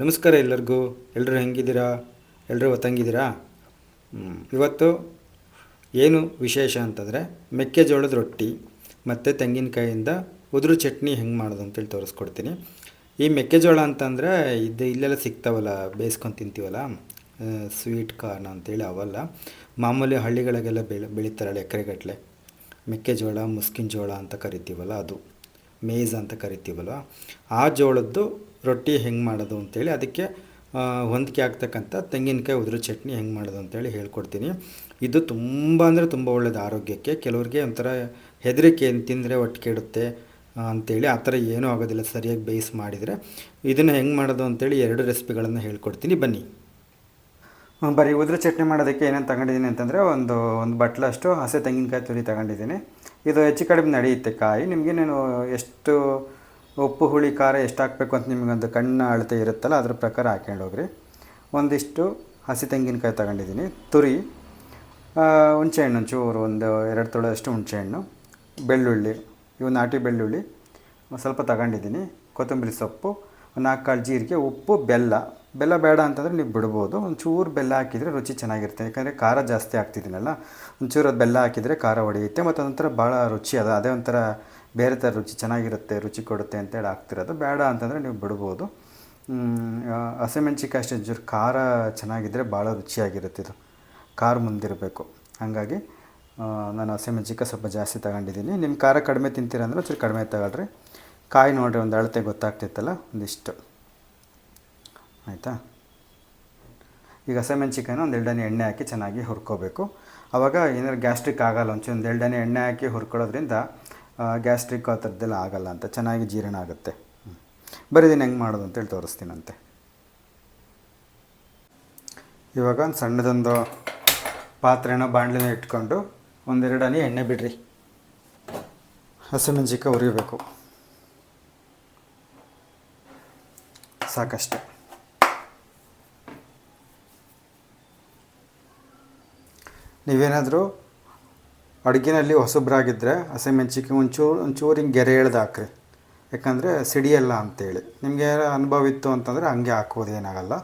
ನಮಸ್ಕಾರ ಎಲ್ಲರಿಗೂ. ಎಲ್ಲರೂ ಹೆಂಗಿದ್ದೀರಾ? ಎಲ್ಲರೂ ಒತ್ತಂಗಿದ್ದೀರಾ? ಇವತ್ತು ಏನು ವಿಶೇಷ ಅಂತಂದರೆ ಮೆಕ್ಕೆಜೋಳದ ರೊಟ್ಟಿ ಮತ್ತು ತೆಂಗಿನಕಾಯಿಂದ ಉದುರು ಚಟ್ನಿ ಹೆಂಗೆ ಮಾಡೋದು ಅಂತೇಳಿ ತೋರಿಸ್ಕೊಡ್ತೀನಿ. ಈ ಮೆಕ್ಕೆಜೋಳ ಅಂತಂದರೆ ಇದು ಇಲ್ಲೆಲ್ಲ ಸಿಗ್ತಾವಲ್ಲ, ಬೇಯಿಸ್ಕೊಂಡು ತಿಂತೀವಲ್ಲ ಸ್ವೀಟ್ ಕಾರ್ನ್ ಅಂತೇಳಿ ಅವಲ್ಲ. ಮಾಮೂಲಿ ಹಳ್ಳಿಗಳಿಗೆಲ್ಲ ಬೆಳೆ, ಬೆಳೀತಾರಲ್ಲ ಎಕರೆಗಟ್ಟಲೆ ಮೆಕ್ಕೆಜೋಳ, ಮುಸ್ಕಿನ ಜೋಳ ಅಂತ ಕರಿತೀವಲ್ಲ ಅದು. ಮೇಜ್ ಅಂತ ಕರಿತೀವಲ್ಲ. ಆ ಜೋಳದ್ದು ರೊಟ್ಟಿ ಹೆಂಗೆ ಮಾಡೋದು ಅಂತೇಳಿ ಅದಕ್ಕೆ ಹೊಂದಿಕೆ ಆಗ್ತಕ್ಕಂಥ ತೆಂಗಿನಕಾಯಿ ಉದುರು ಚಟ್ನಿ ಹೆಂಗೆ ಮಾಡೋದು ಅಂತೇಳಿ ಹೇಳ್ಕೊಡ್ತೀನಿ. ಇದು ತುಂಬ ಅಂದರೆ ತುಂಬ ಒಳ್ಳೆಯದು ಆರೋಗ್ಯಕ್ಕೆ. ಕೆಲವ್ರಿಗೆ ಒಂಥರ ಹೆದರಿಕೆ ಏನು ತಿಂದರೆ ಹೊಟ್ಟೆ ಕೆಡುತ್ತೆ ಅಂಥೇಳಿ ಆ ಥರ ಏನೂ ಆಗೋದಿಲ್ಲ, ಸರಿಯಾಗಿ ಬೇಯಿಸಿ ಮಾಡಿದರೆ. ಇದನ್ನು ಹೆಂಗೆ ಮಾಡೋದು ಅಂತೇಳಿ ಎರಡು ರೆಸಿಪಿಗಳನ್ನು ಹೇಳ್ಕೊಡ್ತೀನಿ. ಬನ್ನಿ. ಬರೀ ಉದುರು ಚಟ್ನಿ ಮಾಡೋದಕ್ಕೆ ಏನೇನು ತಗೊಂಡಿದ್ದೀನಿ ಅಂತಂದರೆ ಒಂದು ಒಂದು ಬಟ್ಲಷ್ಟು ಹಸೆ ತೆಂಗಿನಕಾಯಿ ತುರಿ ತಗೊಂಡಿದ್ದೀನಿ. ಇದು ಹೆಚ್ಚು ಕಡಿಮೆ ನಡೆಯುತ್ತೆ ಕಾಯಿ. ನಿಮಗೆ ನಾನು ಎಷ್ಟು ಉಪ್ಪು, ಹುಳಿ, ಖಾರ ಎಷ್ಟು ಹಾಕಬೇಕು ಅಂತ ನಿಮಗೊಂದು ಕಣ್ಣ ಅಳತೆ ಇರುತ್ತಲ್ಲ, ಅದ್ರ ಪ್ರಕಾರ ಹಾಕ್ಕೊಂಡು ಹೋಗ್ರಿ ಒಂದಿಷ್ಟು ಹಸಿ ತೆಂಗಿನಕಾಯಿ ತಗೊಂಡಿದ್ದೀನಿ. ತುರಿ ಹುಣಸೆಹಣ್ಣು, ಒಂಚೂರು, ಒಂದು ಎರಡು ತೊಳೆದಷ್ಟು ಹುಣಸೆಹಣ್ಣು, ಬೆಳ್ಳುಳ್ಳಿ, ಇವು ನಾಟಿ ಬೆಳ್ಳುಳ್ಳಿ ಸ್ವಲ್ಪ ತಗೊಂಡಿದ್ದೀನಿ. ಕೊತ್ತಂಬರಿ ಸೊಪ್ಪು ನಾಲ್ಕು ಕಾಳು ಜೀರಿಗೆ, ಉಪ್ಪು, ಬೆಲ್ಲ. ಬೆಲ್ಲ ಬೇಡ ಅಂತಂದರೆ ನೀವು ಬಿಡ್ಬೋದು. ಒಂಚೂರು ಬೆಲ್ಲ ಹಾಕಿದರೆ ರುಚಿ ಚೆನ್ನಾಗಿರುತ್ತೆ. ಯಾಕಂದರೆ ಖಾರ ಜಾಸ್ತಿ ಆಗ್ತಿದ್ದೀನಲ್ಲ ಒಂಚೂರು ಅದು ಬೆಲ್ಲ ಹಾಕಿದರೆ ಖಾರ ಹೊಡೆಯುತ್ತೆ ಮತ್ತು ಅದೊಂಥರ ಭಾಳ ರುಚಿ ಅದ. ಅದೇ ಒಂಥರ ಬೇರೆ ಥರ ರುಚಿ ಚೆನ್ನಾಗಿರುತ್ತೆ, ರುಚಿ ಕೊಡುತ್ತೆ ಅಂತೇಳಿ ಹಾಕ್ತಿರೋದು. ಬೇಡ ಅಂತಂದರೆ ನೀವು ಬಿಡ್ಬೋದು. ಹಸಿಮೆಣ್ಸಿಕಾಯಿ ಅಷ್ಟೇ ಜೂರು ಖಾರ ಚೆನ್ನಾಗಿದ್ದರೆ ಭಾಳ ರುಚಿಯಾಗಿರುತ್ತೆ ಇದು. ಖಾರ ಮುಂದಿರಬೇಕು ಹಾಗಾಗಿ ನಾನು ಹಸಿಮೆಣ್ಸಿಕಾಯಿ ಸ್ವಲ್ಪ ಜಾಸ್ತಿ ತಗೊಂಡಿದ್ದೀನಿ. ನಿಮ್ಮ ಖಾರ ಕಡಿಮೆ ತಿಂತೀರಂದ್ರೆ ಒಂಚೂರು ಕಡಿಮೆ ತಗೊಳ್ರಿ. ಕಾಯಿ ನೋಡಿರಿ, ಒಂದು ಅಳತೆ ಗೊತ್ತಾಗ್ತಿತ್ತಲ್ಲ, ಒಂದಿಷ್ಟು. ಆಯಿತಾ? ಈಗ ಹಸಿಮೆಣ್ಸಿಕಾಯಿನ ಒಂದು ಎರಡನೇ ಎಣ್ಣೆ ಹಾಕಿ ಚೆನ್ನಾಗಿ ಹುರ್ಕೋಬೇಕು. ಆವಾಗ ಏನಾದ್ರು ಗ್ಯಾಸ್ಟ್ರಿಕ್ ಆಗಲ್ಲ, ಒಂಚೂರು ಒಂದು ಎರಡನೇ ಎಣ್ಣೆ ಹಾಕಿ ಹುರ್ಕೊಳ್ಳೋದ್ರಿಂದ ಗ್ಯಾಸ್ಟ್ರಿಕ್ ಆ ಥರದ್ದೆಲ್ಲ ಆಗಲ್ಲ ಅಂತ, ಚೆನ್ನಾಗಿ ಜೀರ್ಣ ಆಗುತ್ತೆ. ಹ್ಮ್. ಬರೀ ದಿನ ಹೆಂಗೆ ಮಾಡೋದು ಅಂತೇಳಿ ತೋರಿಸ್ತೀನಂತೆ. ಇವಾಗ ಒಂದು ಸಣ್ಣದೊಂದು ಪಾತ್ರೆನ ಬಾಣಲೆನ ಇಟ್ಕೊಂಡು ಒಂದೆರಡು ಹನಿ ಎಣ್ಣೆ ಬಿಡ್ರಿ. ಹಸಿಮೆಣಸಿಕಾಯಿ ಉರಿಬೇಕು ಸಾಕಷ್ಟೆ. ನೀವೇನಾದರೂ ಅಡುಗೆನಲ್ಲಿ ಹೊಸಬ್ರಾಗಿದ್ದರೆ ಹಸಿಮೆಣ್ಸಿಕಾಯಿ ಒಂಚೂರು ಒಂಚೂರು ಹಿಂಗೆ ಗೆರೆ ಎಳ್ದು ಹಾಕ್ರಿ ಯಾಕಂದರೆ ಸಿಡಿಯಲ್ಲ ಅಂತೇಳಿ. ನಿಮಗೆ ಅನುಭವ ಇತ್ತು ಅಂತಂದರೆ ಹಂಗೆ ಹಾಕೋದು ಏನಾಗಲ್ಲ.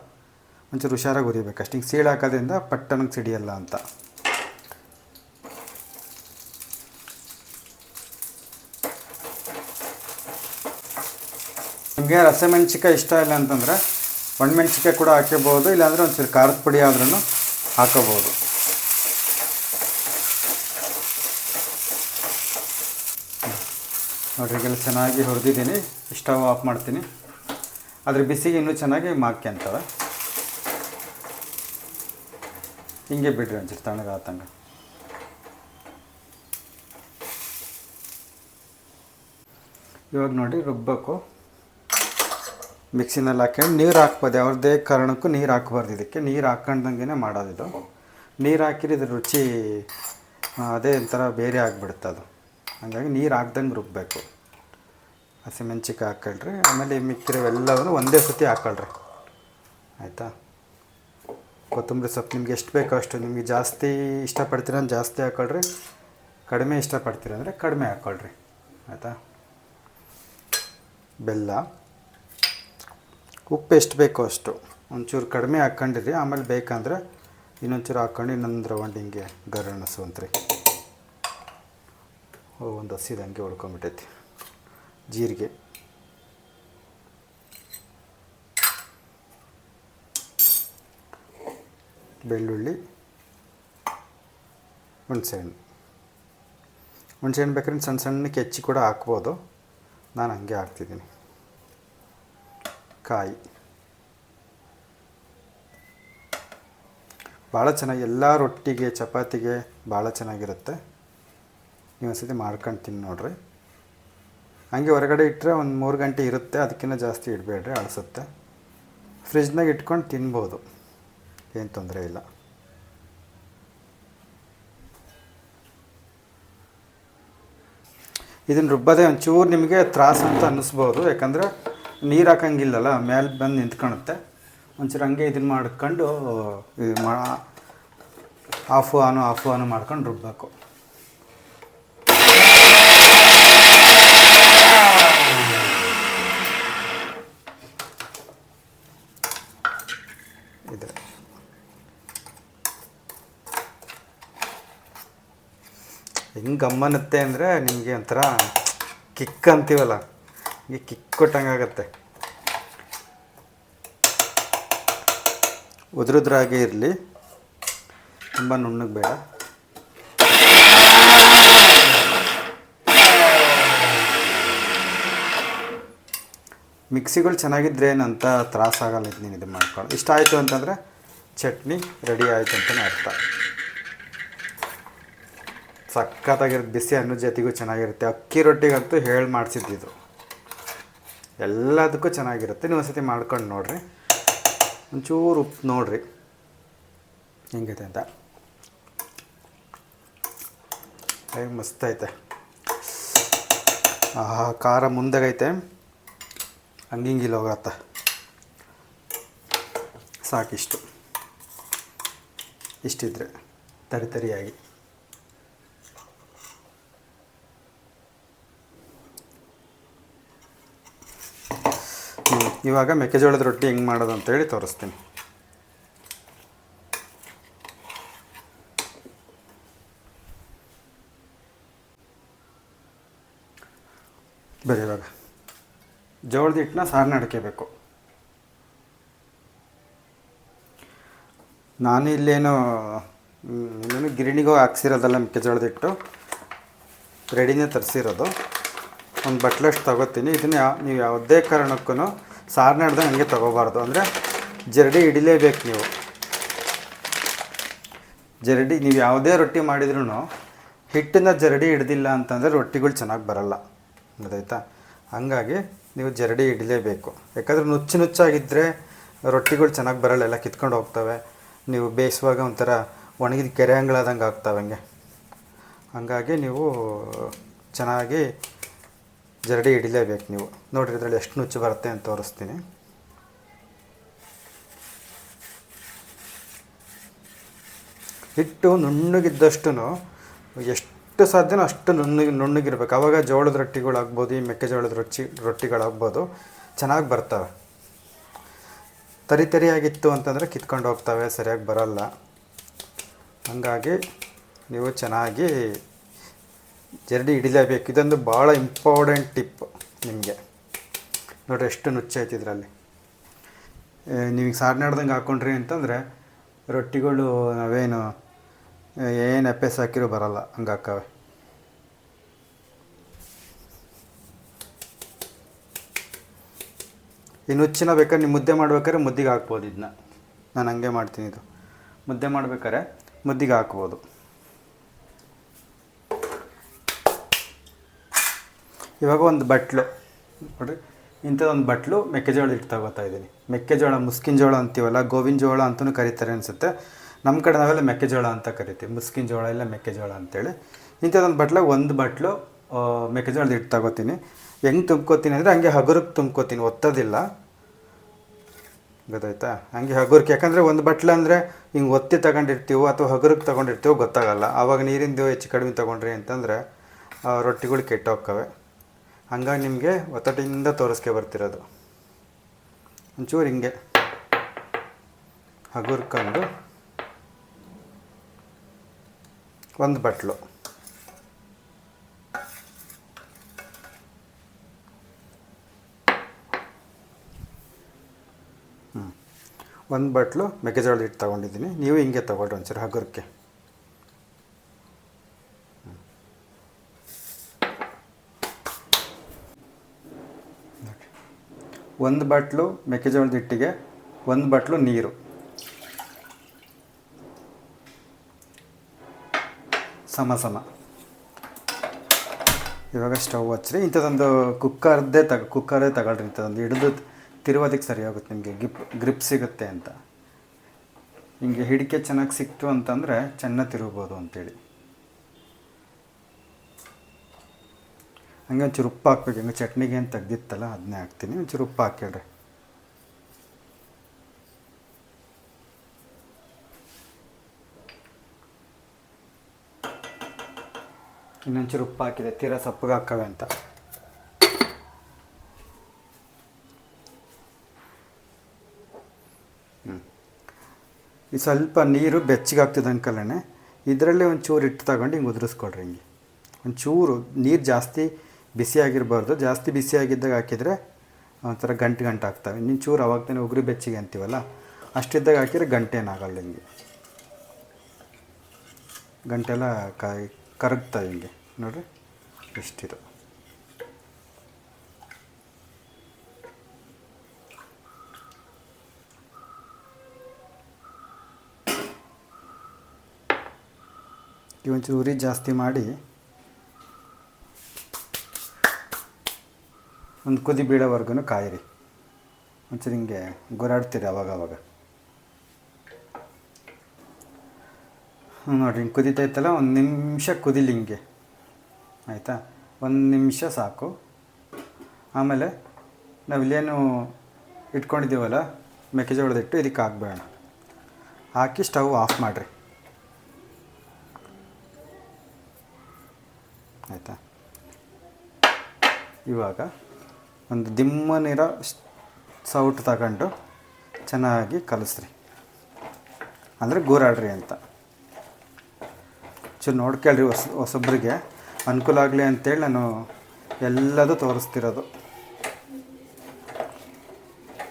ಒಂಚೂರು ಹುಷಾರಾಗಿ ಉರಿಬೇಕು. ಅಷ್ಟು ಹಿಂಗೆ ಸೀಳು ಹಾಕೋದ್ರಿಂದ ಪಟ್ಟಣಕ್ಕೆ ಸಿಡಿಯಲ್ಲ ಅಂತ. ನಿಮಗೆ ಹಸಿಮೆಣ್ಸಿಕಾಯಿ ಇಷ್ಟ ಇಲ್ಲ ಅಂತಂದರೆ ಒಣಮೆಣ್ಸಿಕಾಯಿ ಕೂಡ ಹಾಕಿಬೋದು ಇಲ್ಲಾಂದರೆ ಒಂಚೂರು ಖಾರದ ಪುಡಿ ಆದ್ರೂ ಹಾಕೋಬೋದು. ನೋಡ್ರಿ ಈಗೆಲ್ಲ ಚೆನ್ನಾಗಿ ಹುರಿದಿದ್ದೀನಿ. ಸ್ಟವ್ ಆಫ್ ಮಾಡ್ತೀನಿ. ಅದ್ರ ಬಿಸಿಗೆ ಇನ್ನೂ ಚೆನ್ನಾಗಿ ಮಾಕ್ಯಂತವೆ ಹಿಂಗೆ ಬಿಡ್ರಿ ಅಂಜಿರ್ ತಣ್ಣಗೆ ಆತಂಗ ಇವಾಗ ನೋಡಿ ರುಬ್ಬಬೇಕು ಮಿಕ್ಸಿನಲ್ಲಿ ಹಾಕ್ಕೊಂಡು ನೀರು ಹಾಕ್ಬೋದು. ಯಾವುದೇ ಕಾರಣಕ್ಕೂ ನೀರು ಹಾಕ್ಬಾರ್ದು ಇದಕ್ಕೆ. ನೀರು ಹಾಕ್ಕೊಂಡಂಗೆ ಮಾಡೋದಿದು ನೀರು ಹಾಕಿದ್ರೆ ಇದ್ರ ರುಚಿ ಅದೇ ಒಂಥರ ಬೇರೆ ಆಗಿಬಿಡುತ್ತೆ ಅದು. ಹಾಗಾಗಿ ನೀರು ಹಾಕ್ದಂಗೆ ರುಬ್ಬಬೇಕು ಹಸಿಮೆಣ್ಸಿಕಾಯಿ ಹಾಕ್ಕೊಳ್ರಿ ಆಮೇಲೆ ಮಿಕ್ಕಿರೋವೆಲ್ಲವನ್ನು ಒಂದೇ ಸತಿ ಹಾಕ್ಕೊಳ್ರಿ ಆಯಿತಾ? ಕೊತ್ತಂಬರಿ ಸೊಪ್ಪು ನಿಮ್ಗೆ ಎಷ್ಟು ಬೇಕೋ ಅಷ್ಟು, ನಿಮಗೆ ಜಾಸ್ತಿ ಇಷ್ಟಪಡ್ತೀರ ಅಂದ್ರೆ ಜಾಸ್ತಿ ಹಾಕ್ಕೊಳ್ರಿ ಕಡಿಮೆ ಇಷ್ಟಪಡ್ತೀರ ಅಂದರೆ ಕಡಿಮೆ ಹಾಕ್ಕೊಳ್ರಿ ಆಯಿತಾ? ಬೆಲ್ಲ. ಉಪ್ಪು ಎಷ್ಟು ಬೇಕೋ ಅಷ್ಟು. ಒಂಚೂರು ಕಡಿಮೆ ಹಾಕ್ಕೊಂಡಿರಿ ಆಮೇಲೆ ಬೇಕಂದ್ರೆ ಇನ್ನೊಂಚೂರು ಹಾಕ್ಕೊಂಡು ಇನ್ನೊಂದು ರೌಂಡ್ ಹಿಂಗೆ ಗರಣಿಸುವಂತ್ರಿ ಒಂದು ಹಸಿದಂಗೆ ಹಂಗೆ ಉಳ್ಕೊಂಬಿಟ್ಟೈತಿ ಜೀರಿಗೆ. ಬೆಳ್ಳುಳ್ಳಿ. ಹುಣಸೆಹಣ್ಣು. ಹುಣಸೆಹಣ್ಣು ಬೇಕಾದ್ರೆ ಸಣ್ಣ ಸಣ್ಣ ಕೆಚ್ಚಿ ಕೂಡ ಹಾಕ್ಬೋದು. ನಾನು ಹಂಗೆ ಹಾಕ್ತಿದ್ದೀನಿ. ಕಾಯಿ. ಭಾಳ ಚೆನ್ನಾಗಿ ಎಲ್ಲ ರೊಟ್ಟಿಗೆ, ಚಪಾತಿಗೆ ಭಾಳ ಚೆನ್ನಾಗಿರುತ್ತೆ. ನೀವು ಒಂದ್ಸತಿ ಮಾಡ್ಕೊಂಡು ನೋಡ್ರಿ. ಹಂಗೆ ಹೊರಗಡೆ ಇಟ್ಟರೆ ಒಂದು ಮೂರು ಗಂಟೆ ಇರುತ್ತೆ ಅದಕ್ಕಿಂತ ಜಾಸ್ತಿ ಇಡಬೇಡ್ರಿ, ಅಳಿಸುತ್ತೆ. ಫ್ರಿಜ್ನಾಗ ಇಟ್ಕೊಂಡು ತಿನ್ಬೋದು, ಏನು ತೊಂದರೆ ಇಲ್ಲ. ಇದನ್ನು ರುಬ್ಬದೆ ಒಂಚೂರು ನಿಮಗೆ ತ್ರಾಸ ಅಂತ ಅನ್ನಿಸ್ಬೋದು, ಯಾಕಂದರೆ ನೀರು ಹಾಕಂಗಿಲ್ಲಲ್ಲ ಮೇಲೆ ಬಂದು ನಿಂತ್ಕೊಳುತ್ತೆ ಒಂಚೂರು ಹಂಗೆ ಇದನ್ನು ಮಾಡ್ಕೊಂಡು, ಇದು ಮಾ ಆಫು ಆನು ಆಫು ಆನು ಮಾಡ್ಕೊಂಡು ರುಬ್ಬಬೇಕು ಇದು ಹೆಂಗೆ ಗಮ್ಮನತ್ತೆ ಅಂದರೆ ನಿಮಗೆ ಒಂಥರ ಕಿಕ್ ಅಂತೀವಲ್ಲ ಈ ಕಿಕ್ ಕೊಟ್ಟಂಗಾಗತ್ತೆ. ಉದುರುದ್ರಾಗೆ ಇರಲಿ, ತುಂಬ ನುಣ್ಣಗೆ ಬೇಡ. ಮಿಕ್ಸಿಗಳು ಚೆನ್ನಾಗಿದ್ರೆ ಏನಂತ ತ್ರಾಸಾಗಲ್ಲ ಇದು ನೀನು ಇದು ಮಾಡ್ಕೊಂಡು ಇಷ್ಟ ಆಯಿತು ಅಂತಂದರೆ ಚಟ್ನಿ ರೆಡಿ ಆಯಿತು ಅಂತಲೇ ಅರ್ಥ. ಸಖತ್ತಾಗಿರುತ್ತೆ, ಬಿಸಿ ಅನ್ನ ಜೊತೆಗೂ ಚೆನ್ನಾಗಿರುತ್ತೆ. ಅಕ್ಕಿ ರೊಟ್ಟಿಗಂತೂ ಹೇಳಿ ಮಾಡಿಸಿದ್ದಿದ್ರು ಎಲ್ಲದಕ್ಕೂ ಚೆನ್ನಾಗಿರುತ್ತೆ. ನೀವು ಒಂದ್ಸತಿ ಮಾಡ್ಕೊಂಡು ನೋಡಿರಿ. ಒಂಚೂರು ಉಪ್ಪು ನೋಡಿರಿ. ಹೆಂಗೈತೆ ಅಂತ. ಮಸ್ತ್ ಐತೆ ಆಹಾ, ಖಾರ ಮುಂದಾಗೈತೆ. ಹಂಗಿಂಗಿಲ್ಲ ಹೋಗತ್ತ. ಸಾಕಿಷ್ಟು. ಇಷ್ಟಿದ್ರೆ ತರಿ ಇವಾಗ ಮೆಕ್ಕೆಜೋಳದ ರೊಟ್ಟಿ ಹೆಂಗೆ ಮಾಡೋದು ಅಂತೇಳಿ ತೋರಿಸ್ತೀನಿ. ಬರೀ ಇವಾಗ. ಜೋಳದ ಹಿಟ್ಟನ್ನ ಸಾರನ್ನ ಅಡ್ಕೋಬೇಕು. ನಾನು ಇಲ್ಲೇನು ಇನ್ನೇನು ಗಿರಣಿಗೂ ಹಾಕ್ಸಿರೋದಲ್ಲ ಮೆಕ್ಕೆಜೋಳದ ಹಿಟ್ಟು. ರೆಡಿನೇ ತರಿಸಿರೋದು. ಒಂದು ಬಟ್ಲಷ್ಟು ತಗೋತೀನಿ. ಇದನ್ನ ನೀವು ಯಾವುದೇ ಕಾರಣಕ್ಕೂ ಸಾರನ್ನ ಹಿಡ್ದಂಗೆ ಹಂಗೆ ತೊಗೋಬಾರ್ದು. ಅಂದರೆ ಜರಡಿ ಹಿಡಿಲೇಬೇಕು ನೀವು. ಜರಡಿ ನೀವು ಯಾವುದೇ ರೊಟ್ಟಿ ಮಾಡಿದ್ರೂ ಹಿಟ್ಟನ್ನ ಜರಡಿ ಹಿಡ್ದಿಲ್ಲ ಅಂತಂದರೆ ರೊಟ್ಟಿಗಳು ಚೆನ್ನಾಗಿ ಬರಲ್ಲ. ಗೊತ್ತಾಯ್ತಾ ಹಂಗಾಗಿ ನೀವು ಜರಡಿ ಹಿಡಿಲೇಬೇಕು. ಯಾಕಂದರೆ ನುಚ್ಚು ನುಚ್ಚಾಗಿದ್ದರೆ ರೊಟ್ಟಿಗಳು ಚೆನ್ನಾಗಿ ಬರಲ್ಲ, ಎಲ್ಲ ಕಿತ್ಕೊಂಡು ಹೋಗ್ತವೆ. ನೀವು ಬೇಯಿಸುವಾಗ ಒಂಥರ ಒಣಗಿದ ಕೆರೆ ಅಂಗಳಾದಂಗೆ ಆಗ್ತವೆ ಹಂಗೆ. ಹಾಗಾಗಿ ನೀವು ಚೆನ್ನಾಗಿ ಜರಡಿ ಹಿಡಿಲೇಬೇಕು ನೀವು. ನೋಡಿರಿ ಇದರಲ್ಲಿ ಎಷ್ಟು ನುಚ್ಚು ಬರುತ್ತೆ ಅಂತ ತೋರಿಸ್ತೀನಿ. ಹಿಟ್ಟು ನುಣ್ಣಗಿದ್ದಷ್ಟು ಎಷ್ಟು ಸಾಧ್ಯನೋ ಅಷ್ಟು ನುಣ್ಣಗೆ, ನುಣ್ಣಗಿರ್ಬೇಕು. ಆವಾಗ ಜೋಳದ ರೊಟ್ಟಿಗಳಾಗ್ಬೋದು, ಈ ಮೆಕ್ಕೆಜೋಳದ ರೊಚ್ಚಿ, ರೊಟ್ಟಿಗಳಾಗ್ಬೋದು, ಚೆನ್ನಾಗಿ ಬರ್ತವೆ. ತರಿ ತರಿಯಾಗಿತ್ತು ಅಂತಂದರೆ ಕಿತ್ಕೊಂಡು ಹೋಗ್ತವೆ, ಸರಿಯಾಗಿ ಬರಲ್ಲ. ಹಾಗಾಗಿ ನೀವು ಚೆನ್ನಾಗಿ ಜರಡಿ ಹಿಡಿಲೇಬೇಕು. ಇದೊಂದು ಭಾಳ ಇಂಪಾರ್ಟೆಂಟ್ ಟಿಪ್ ನಿಮಗೆ. ನೋಡಿರಿ ಎಷ್ಟು ನುಚ್ಚಾಯ್ತು ಇದರಲ್ಲಿ. ನೀವು ಸಾರ್ನಾಡ್ದಂಗೆ ಹಾಕ್ಕೊಂಡ್ರಿ ಅಂತಂದರೆ, ರೊಟ್ಟಿಗಳು ನಾವೇನು ಏನು ಎಪ್ಪೆಸ್ ಹಾಕಿರೋ ಬರಲ್ಲ, ಹಂಗೆ ಹಾಕವೆ. ಈ ನುಚ್ಚಿನ ಬೇಕಾದ್ರೆ ನೀವು ಮುದ್ದೆ ಮಾಡ್ಬೇಕಾದ್ರೆ ಮುದ್ದಿಗೆ ಹಾಕ್ಬೋದು ಇದನ್ನ ನಾನು ಹಂಗೆ ಮಾಡ್ತೀನಿ ಇದು. ಮುದ್ದೆ ಮಾಡ್ಬೇಕಾದ್ರೆ ಮುದ್ದಿಗೆ ಹಾಕ್ಬೋದು. ಇವಾಗ ಒಂದು ಬಟ್ಲು. ನೋಡಿರಿ, ಇಂಥದ್ದೊಂದು ಬಟ್ಲು ಮೆಕ್ಕೆಜೋಳ ಹಿಟ್ಟು ತಗೋತಾ ಇದ್ದೀನಿ. ಮೆಕ್ಕೆಜೋಳ, ಮುಸ್ಕಿನ ಜೋಳ ಅಂತೀವಲ್ಲ, ಗೋವಿನ ಜೋಳ ಅಂತಲೂ ಕರೀತಾರೆ ಅನಿಸುತ್ತೆ. ನಮ್ಮ ಕಡೆ ನಾವೆಲ್ಲ ಮೆಕ್ಕೆಜೋಳ ಅಂತ ಕರಿತೀವಿ, ಮುಸ್ಕಿನ ಜೋಳ ಇಲ್ಲ ಮೆಕ್ಕೆಜೋಳ ಅಂತೇಳಿ. ಇಂಥದ್ದೊಂದು ಬಟ್ಲಾಗ ಒಂದು ಬಟ್ಲು ಮೆಕ್ಕೆಜೋಳದ ಹಿಟ್ಟು ತಗೋತೀನಿ. ಹೆಂಗೆ ತುಂಬ್ಕೋತೀನಿ ಅಂದರೆ ಹಂಗೆ ಹಗುರಕ್ಕೆ ತುಂಬ್ಕೋತೀನಿ, ಒತ್ತೋದಿಲ್ಲ. ಗೊತ್ತಾಯ್ತಾ? ಹಂಗೆ ಹಗುರಕ್ಕೆ, ಯಾಕಂದರೆ ಒಂದು ಬಟ್ಲು ಅಂದರೆ ಹಿಂಗೆ ಒತ್ತಿ ತಗೊಂಡಿರ್ತೀವೋ ಅಥವಾ ಹಗುರಕ್ಕೆ ತಗೊಂಡಿರ್ತೀವೋ ಗೊತ್ತಾಗಲ್ಲ. ಆವಾಗ ನೀರಿಂದು ಹೆಚ್ಚು ಕಡಿಮೆ ತೊಗೊಂಡ್ರಿ ಅಂತಂದರೆ ರೊಟ್ಟಿಗಳು ಕೆಟ್ಟೋಗ್ತವೆ. ಹಂಗಾಗಿ ನಿಮಗೆ ಒತ್ತಟಿಂದ ತೋರಿಸ್ಕೆ ಬರ್ತಿರೋದು. ಒಂಚೂರು ಹಿಂಗೆ. ಹಗುರ್ಕೊಂಡು. ಒಂದು ಬಟ್ಲು. ಹ್ಞೂ ಒಂದು ಬಟ್ಲು ಮೆಕ್ಕೆಜೋಳದ ಹಿಟ್ಟು ತೊಗೊಂಡಿದ್ದೀನಿ. ನೀವು ಹಿಂಗೆ ತೊಗೊಳ್ರಿ ಒಂಚೂರು ಹಗುರಕ್ಕೆ ಒಂದು ಬಟ್ಲು ಮೆಕ್ಕೆಜೋಳದ ಹಿಟ್ಟಿಗೆ, ಒಂದು ಬಟ್ಲು ನೀರು. ಸಮ ಸಮ. ಇವಾಗ ಸ್ಟವ್ ಹಚ್ಚಿರಿ ಇಂಥದ್ದೊಂದು ಕುಕ್ಕರ್ದೇ ತಗ, ಕುಕ್ಕರೇ ತಗೊಳ್ರಿ ಇಂಥದ್ದೊಂದು. ಹಿಡಿದು ತಿರುವೋದಕ್ಕೆ ಸರಿ ಹೋಗುತ್ತೆ ನಿಮಗೆ. ಗಿಪ್, ಗ್ರಿಪ್ ಸಿಗುತ್ತೆ ಅಂತ. ಹಿಂಗೆ ಹಿಡಿಕೆ ಚೆನ್ನಾಗಿ ಸಿಕ್ತು ಅಂತಂದರೆ ಚೆನ್ನಾಗಿ ತಿರುಗ್ಬೋದು ಅಂತೇಳಿ. ಹಂಗೆ ಒಂಚೂರು ಉಪ್ಪು ಹಾಕ್ಬೇಕು ಹಿಂಗೆ ಚಟ್ನಿಗೆ ಏನು ತೆಗ್ದಿತ್ತಲ್ಲ ಅದನ್ನೇ ಹಾಕ್ತೀನಿ. ಒಂಚೂರು ಉಪ್ಪು ಹಾಕಿಡ್ರಿ ಇನ್ನೊಂಚೂರು ಉಪ್ಪು ಹಾಕಿದೆ. ತೀರಾ ಸಪ್ಪಗೆ ಹಾಕವೆ ಅಂತ. ಈ ಸ್ವಲ್ಪ ನೀರು ಬೆಚ್ಚಗಾಗ್ತಿದೆ ಅಂಕಲೇ ಇದರಲ್ಲೇ ಒಂಚೂರು ಚೂರು ಹಿಟ್ಟು ತಗೊಂಡು ಹಿಂಗೆ ಉದುರಿಸ್ಕೊಡ್ರಿ ಹಿಂಗೆ. ಒಂಚೂರು ನೀರು ಜಾಸ್ತಿ ಬಿಸಿಯಾಗಿರಬಾರ್ದು ಜಾಸ್ತಿ ಬಿಸಿಯಾಗಿದ್ದಾಗ ಹಾಕಿದರೆ ಒಂಥರ ಗಂಟು ಗಂಟು ಆಗ್ತವೆ. ಇನ್ನು ಚೂರು ಅವಾಗ ತಾನೇ ಉಗುರು ಬೆಚ್ಚಿಗೆ ಅಂತೀವಲ್ಲ, ಅಷ್ಟಿದ್ದಾಗ ಹಾಕಿದರೆ ಗಂಟೆ ಏನಾಗಲ್ಲ ಹಿಂಗೆ ಗಂಟೆಲ್ಲ ಕಾಯಿ, ಕರಗ್ತವೆ ಹಿಂಗೆ ನೋಡ್ರಿ ಇಷ್ಟಿದು ಈ ಒಂಚೂರು ಉರಿ ಜಾಸ್ತಿ ಮಾಡಿ ಒಂದು ಕುದಿ ಬೀಳೋವರೆಗೂ ಕಾಯಿರಿ. ಒಂಚೂರು ಹಿಂಗೆ ಗುರಾಡ್ತೀರಿ ಅವಾಗ ಅವಾಗ. ನೋಡಿರಿ, ಹಿಂಗೆ ಕುದಿತೈತಲ್ಲ, ಒಂದು ನಿಮಿಷ ಕುದಿಲಿ ಹಿಂಗೆ. ಆಯಿತಾ? ಒಂದು ನಿಮಿಷ ಸಾಕು. ಆಮೇಲೆ ನಾವು ಇಲ್ಲೇನು ಇಟ್ಕೊಂಡಿದ್ದೀವಲ್ಲ ಮೆಕ್ಕೆಜೋಳದ ಇಟ್ಟು ಇದಕ್ಕೆ ಹಾಕ್ಬೇಡ ಹಾಕಿ ಸ್ಟವ್ ಆಫ್ ಮಾಡಿರಿ. ಆಯಿತಾ? ಇವಾಗ ಒಂದು ದಿಮ್ಮನಿರೋ ಸೌಟ್ ತಗೊಂಡು ಚೆನ್ನಾಗಿ ಕಲಿಸ್ರಿ. ಅಂದರೆ ಗೂರಾಡ್ರಿ ಅಂತ. ಚೂರು ನೋಡ್ಕೊಳ್ರಿ ಹೊಸ, ಹೊಸೊಬ್ರಿಗೆ. ಅನುಕೂಲ ಆಗಲಿ ಅಂತೇಳಿ ನಾನು ಎಲ್ಲದೂ ತೋರಿಸ್ತಿರೋದು.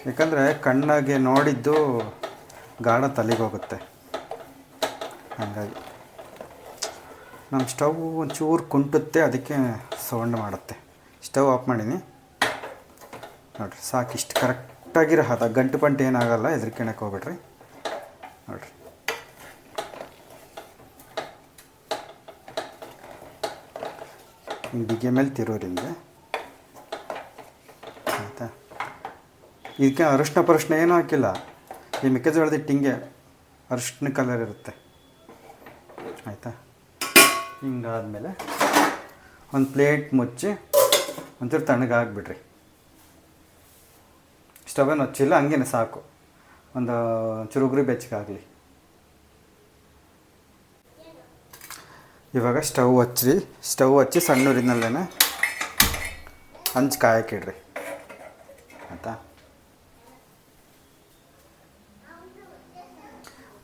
ಯಾಕಂದರೆ ಕಣ್ಣಾಗೆ ನೋಡಿದ್ದು ಗಾಢ ತಲೆಗೆ ಹೋಗುತ್ತೆ ಹಾಗಾಗಿ. ನಮ್ಮ ಸ್ಟವ್ ಒಂಚೂರು ಕುಂಟುತ್ತೆ, ಅದಕ್ಕೆ ಸೌಂಡ್ ಮಾಡುತ್ತೆ. ಸ್ಟವ್ ಆಫ್ ಮಾಡೀನಿ. ನೋಡಿರಿ ಸಾಕು ಇಷ್ಟು ಕರೆಕ್ಟಾಗಿರೋ ಹದ ಗಂಟು ಪಂಟು ಏನಾಗಲ್ಲ ಹೆದರ್ಕೊಳಕ್ಕೆ ಹೋಗ್ಬೇಡ್ರಿ. ನೋಡಿರಿ. ಬಿಗೆ ಮೇಲೆ ತಿರೋರಿ ಹಿಂಗೆ. ಆಯಿತಾ? ಇದಕ್ಕೆ ಅರಿಶಿನ ಪರಶಿನ ಏನೂ ಹಾಕಿಲ್ಲ. ಈ ಮೆಕ್ಕೆಜೋಳದ ಹಿಂಗೆ ಅರಿಶಿನ ಕಲರ್ ಇರುತ್ತೆ. ಆಯಿತಾ? ಹಿಂಗಾದಮೇಲೆ ಒಂದು ಪ್ಲೇಟ್ ಮುಚ್ಚಿ ಒಂಚೂರು ತಣ್ಣಗಾಗ್ಬಿಡ್ರಿ. ಸ್ಟವೇನು ಹಚ್ಚಿಲ್ಲ ಹಂಗೇನೆ ಸಾಕು. ಒಂದು ಚುರುಗುರಿ ಬೆಚ್ಚಗಾಗಲಿ. ಇವಾಗ ಸ್ಟವ್ ಹಚ್ಚಿರಿ ಸ್ಟವ್ ಹಚ್ಚಿ ಸಣ್ಣ ಊರಿನಲ್ಲೇ ಹಂಚು ಕಾಯಕ್ಕಿಡ್ರಿ. ಆಯಿತಾ?